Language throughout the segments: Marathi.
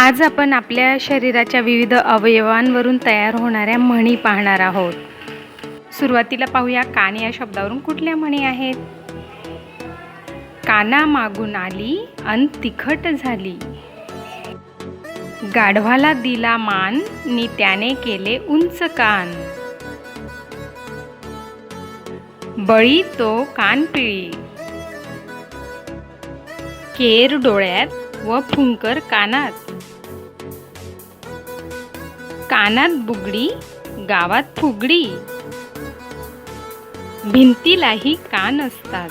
आज आपण आपल्या शरीराच्या विविध अवयवांवरून तयार होणाऱ्या म्हणी पाहणार आहोत. सुरुवातीला पाहूया कान या शब्दावरून कुठल्या म्हणी आहेत? काना मागून आली अन तिखट झाली. गाढवाला दिला मान नि त्याने केले उंच कान. बळी तो कान पिळी. केर डोळ्यात व फुंकर कानात. कानात बुगडी गावात फुगडी. भिंतीलाही कान असतात.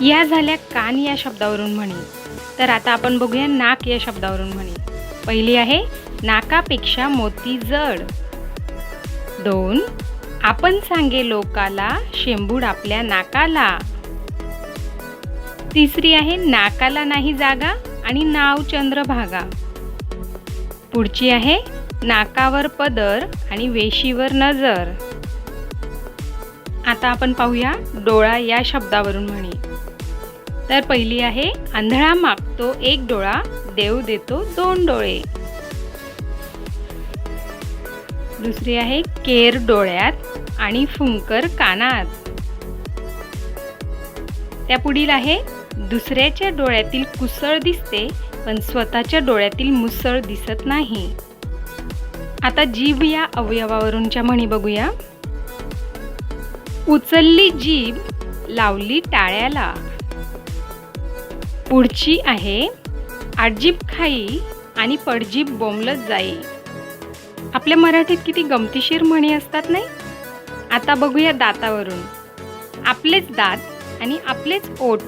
या झाल्या कान या शब्दावरून म्हणी. तर आता आपण बघूया नाक या शब्दावरून म्हणी. पहिली आहे नाकापेक्षा मोती जड. दोन आपण सांगे लोकाला शेंबूड आपल्या नाकाला. तिसरी आहे नाकाला नाही जागा आणि नाव चंद्रभागा. पुढची आहे नाकावर पदर आणि वेशीवर नजर. आता आपण पाहूया डोळा या शब्दावरून म्हणी. तर पहिली आहे आंधळा मागतो एक डोळा देव देतो दोन डोळे. दुसरी आहे केर डोळ्यात आणि फुंकर कानात. त्या पुढील आहे दुसऱ्याच्या डोळ्यातील कुसळ दिसते पण स्वतःच्या डोळ्यातील मुसळ दिसत नाही. आता जीभ या अवयवावरूनच्या म्हणी बघूया. उचलली जीभ लावली टाळ्याला. पुढची आहे आडजीभ खाई आणि पडजीभ बोंबलत जाई. आपल्या मराठीत किती गमतीशीर म्हणी असतात नाही? आता बघूया दातावरून. आपलेच दात आणि आपलेच ओठ.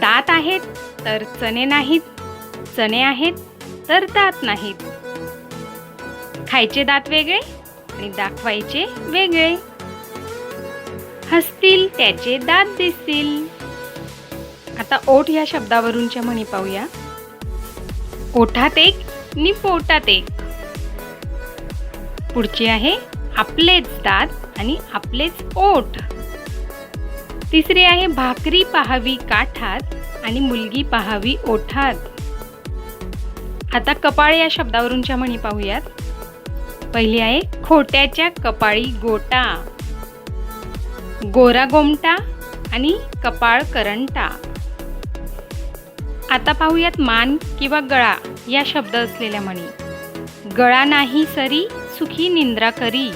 दात आहेत तर चणे नाहीत. चणे आहेत तर दात नाहीत. खायचे दात वेगळे आणि दाखवायचे वेगळे. हसतील त्याचे दात दिसतील. आता ओठ या शब्दावरूनच्या म्हणी पाहूया. ओठात एक नि पोटात एक. पुढची आहे आपलेच दात आणि आपलेच ओठ. तिसरी आहे भाकरी पहावी काठात आणि मुलगी पहावी ओठात. आता कपाळ या शब्दावरूनच्या म्हणी पाहूयात. पहिली आहे खोट्याच्या कपाळी गोटा. गोरा गोमटा आणि कपाळ करंटा. आता पाहूयात मान किंवा गळा या शब्द असलेल्या म्हणी. गळा नाही सरी सुखी निंद्रा करी.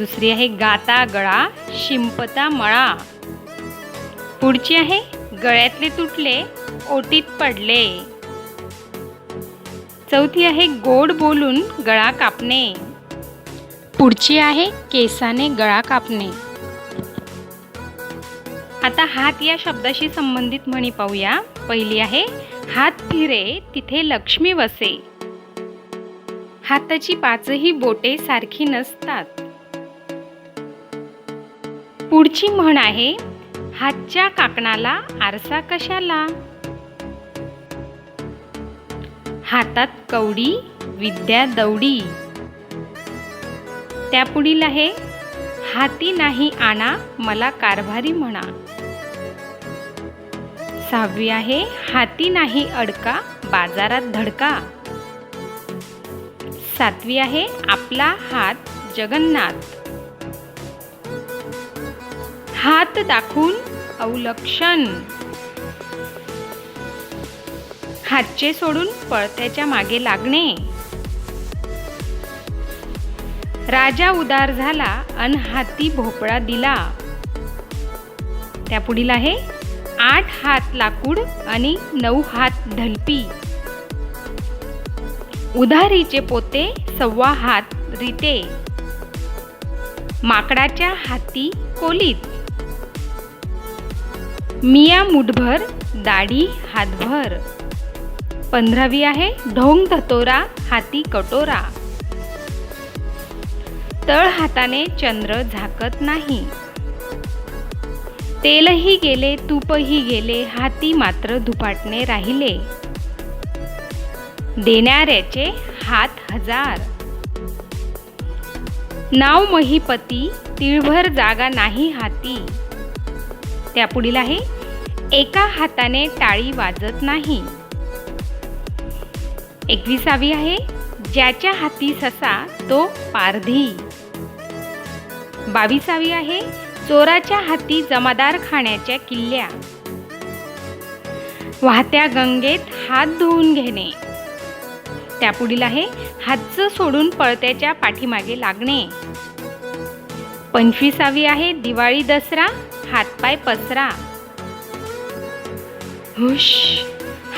दुसरी आहे गाता गळा शिंपता मळा. पुढची आहे गळ्यातले तुटले ओटीत पडले. चौथी आहे गोड बोलून गळा कापणे. पुढची आहे केसाने गळा कापणे. आता हात या शब्दाशी संबंधित म्हणी पाहूया. पहिली आहे हात फिरे तिथे लक्ष्मी वसे. हाताची पाचही बोटे सारखी नसतात. पुढची म्हण आहे हातच्या काकणाला आरसा कशाला? हातात कवडी विद्या दौडी त्या पुढील आहे हाती नाही आणा मला कारभारी म्हणा. सहावी आहे हाती नाही अडका बाजारात धडका. सातवी आहे आपला हात जगन्नाथ. हात दाखवून अवलक्षण. हातचे सोडून पळत्याच्या मागे लागणे. राजा उदार झाला अन हाती भोपळा दिला. त्या पुढील आहे आठ हात लाकूड आणि नऊ हात ढलपी उधारीचे पोते सव्वा हात रिते. माकडाच्या हाती कोलीत. मिया मुठभर दाढी हातभर. पंधरावी आहे ढोंग धतोरा हाती कटोरा. तळ हाताने चंद्र झाकत नाही. तेलही गेले तूपही गेले हाती मात्र धुपाटणे राहिले. देणाऱ्याचे हात हजार. नाव महीपती तिळभर जागा नाही हाती. त्या पुढील आहे. एका हाताने टाळी वाजत नाही. एकविसावी आहे. ज्याच्या हाती ससा तो पारधी. बावीसावी आहे. चोराच्या हाती जमादार खाण्याच्या किल्ल्या. वाहत्या गंगेत हात धुवून घेणे. त्यापुढील आहे. हातचं सोडून पळत्याच्या पाठीमागे लागणे. पंचवीसावी आहे. दिवाळी दसरा. हातपाय पसरा. हुश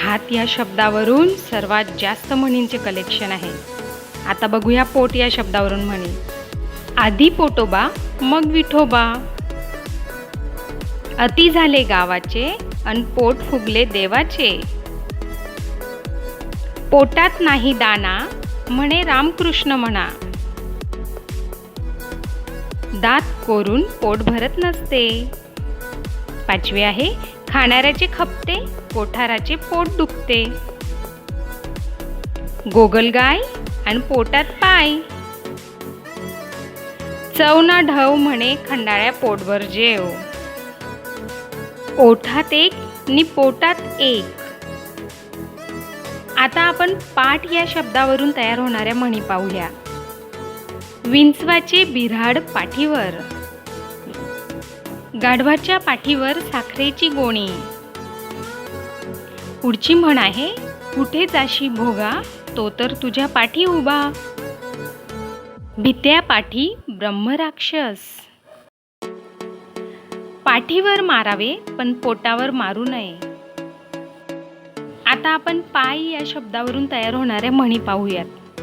हात या शब्दावरून सर्वात जास्त म्हणींचे कलेक्शन आहे. आता बघूया पोट या शब्दावरून म्हणी. आधी पोटोबा मग विठोबा. अति झाले गावाचे अन पोट फुगले देवाचे. पोटात नाही दाना म्हणे रामकृष्ण म्हणा. दात कोरून पोट भरत नसते. पाचवी आहे. खाणाऱ्याचे खपते कोठाराचे पोट दुखते. गोगलगाय आणि पोटात पाय. चव ना ढव म्हणे खंडाळ्या पोटभर जेव. ओठात एक नि पोटात एक. आता आपण पाठ या शब्दावरून तयार होणाऱ्या म्हणी पाहूया. विंचवाचे बिराड पाठीवर. गाढवाच्या पाठीवर साखरेची गोणी. पुढची म्हण आहे कुठे जाशी भोगा तो तर तुझ्या पाठी उभा. भित्या पाठी ब्रह्मराक्षस. पाठीवर मारावे पण पोटावर मारू नये. आता आपण पाय या शब्दावरून तयार होणाऱ्या म्हणी पाहूयात.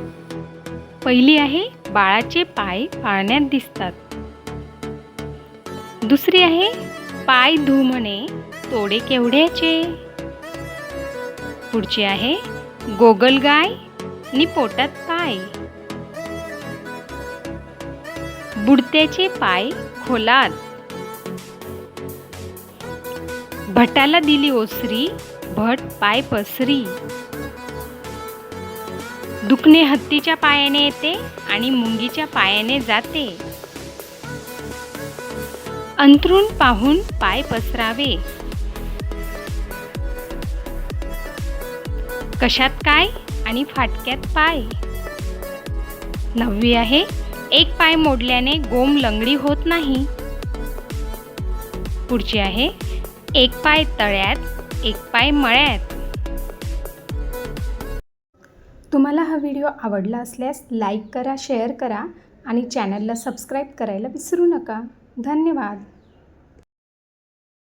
पहिली आहे बाळाचे पाय पाळण्यात दिसतात. दुसरी आहे पाय धू म्हणे तोडे केवढ्याचे? पुढची आहे गोगलगाय नि पोटात पाय. बुडत्याचे पाय खोलात. भटाला दिली ओसरी भट पाय पसरी. दुखणे हत्तीच्या पायाने येते आणि मुंगीच्या पायाने जाते. अंथरूण पाहून पाय पसरावे. कशात काय आणि फाटक्यात पाय. नववी आहे एक पाय मोडल्याने गोम लंगडी होत नाही. पुढची आहे एक पाय तळ्यात एक पाय मळ्यात. तुम्हाला हा व्हिडिओ आवडला असल्यास लाईक करा शेअर करा आणि चॅनलला सबस्क्राईब करायला विसरू नका. धन्यवाद.